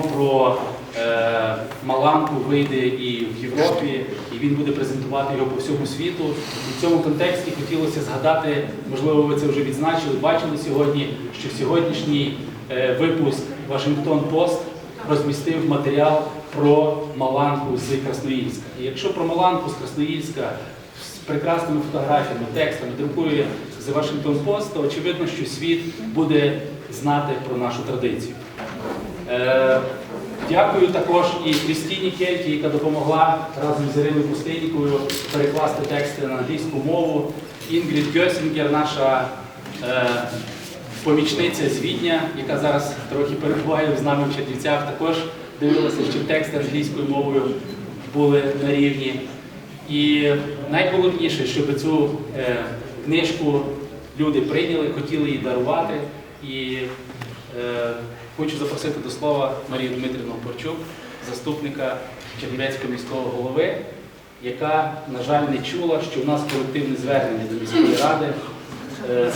про е, Маланку вийде і в Європі, і він буде презентувати його по всьому світу. І в цьому контексті хотілося згадати, можливо, ви це вже відзначили, бачили сьогодні, що сьогоднішній е, випуск Вашингтон Пост розмістив матеріал про Маланку з Красноїльська. І якщо про Маланку з Красноїльська з прекрасними фотографіями, текстами друкує The Washington Post, то очевидно, що світ буде знати про нашу традицію. Е, Дякую також і Крістіні Кельті, яка допомогла разом з Іриною Пустинніковою перекласти тексти на англійську мову. Інгрід Гьосінгер, наша е, помічниця з Відня, яка зараз трохи перебуває з нами в Чернівцях, також дивилася, щоб тексти англійською мовою були на рівні. І найголовніше, щоб цю е, книжку люди прийняли, хотіли її дарувати. І хочу запросити до слова Марію Дмитрівну Порчук, заступника Чернівецького міського голови, яка, на жаль, не чула, що в нас колективне звернення до міської ради. е,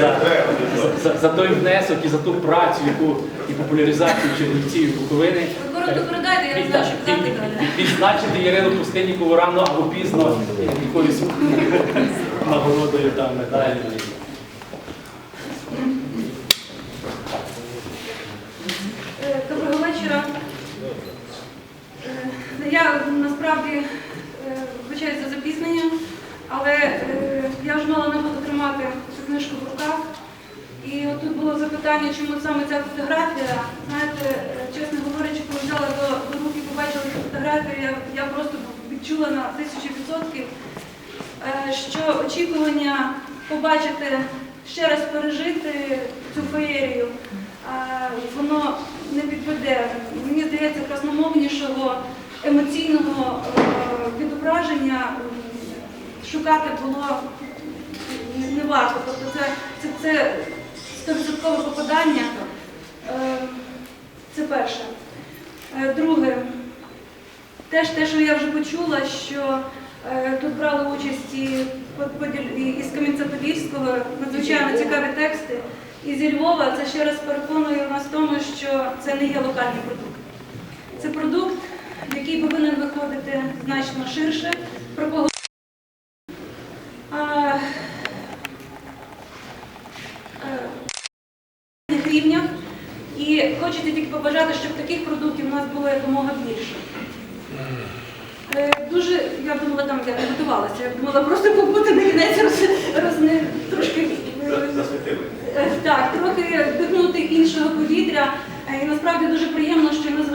За, за, за той внесок і за ту працю, яку і популяризацію Чернівців і Буковини. Відзначити Ірину Пустиннікову рано або пізно якоюсь нагородою там медаллю. Е, Доброго вечора. Е, Я насправді е, за запізнення, але е, я вже мала нагоду тримати цю книжку в руках. І от тут було запитання, чому саме ця фотографія. Знаєте, е, чесно говорячи, коли взяла до, рук і побачила цю фотографію, я, я просто відчула на тисячу відсотків, е, що очікування побачити, ще раз пережити цю феєрію, е, воно не підведе. Мені здається, красномовнішого емоційного е, відображення шукати було не- варто. Тобто це, це, це 100% попадання. Е, Це перше. Е, Друге, теж те, що я вже почула, що тут брали участь із Кам'янця-Подільського, надзвичайно цікаві тексти. І зі Львова це ще раз переконує нас в тому, що це не є локальний продукт. Який повинен виходити значно ширше, пропагувати. Е, рівнях. І хочеться тільки побажати, щоб таких продуктів у нас було якомога більше. Е, Дуже, я думала, там я не готувалася, я думала просто побути на кінець роз, роз, не- трошки е, Так, трохи вдихнути іншого повітря. І насправді дуже приємно,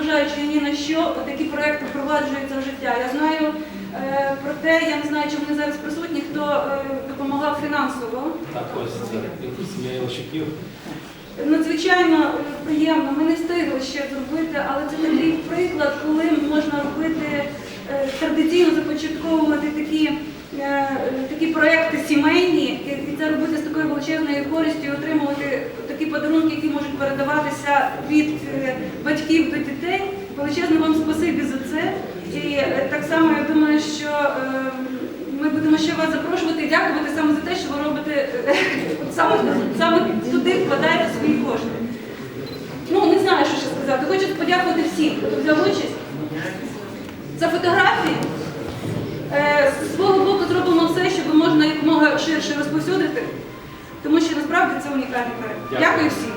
незважаючи ні на що, такі проекти впроваджуються в життя. Я знаю е, про те, я не знаю, чи вони зараз присутні, хто е, допомагав фінансово. Так, ось це сім'я Ілощуків. Надзвичайно е, приємно. Ми не встигли ще зробити, але це такий приклад, коли можна робити е, традиційно започатковувати такі, е, такі проекти сімейні, і це робити з такою величезною користю, і отримувати такі подарунки, які можуть передаватися від батьків до дітей. Величезне вам спасибі за це. І е, так само я думаю, що е, ми будемо ще вас запрошувати і дякувати саме за те, що ви робите е, саме, саме туди вкладаєте свої кошти. Ну, не знаю, що ще сказати. Хочу подякувати всім, хто взяв участь за фотографії. З свого боку зробимо все, щоб можна якомога ширше розповсюдити, тому що насправді це унікальний проект. Дякую всім.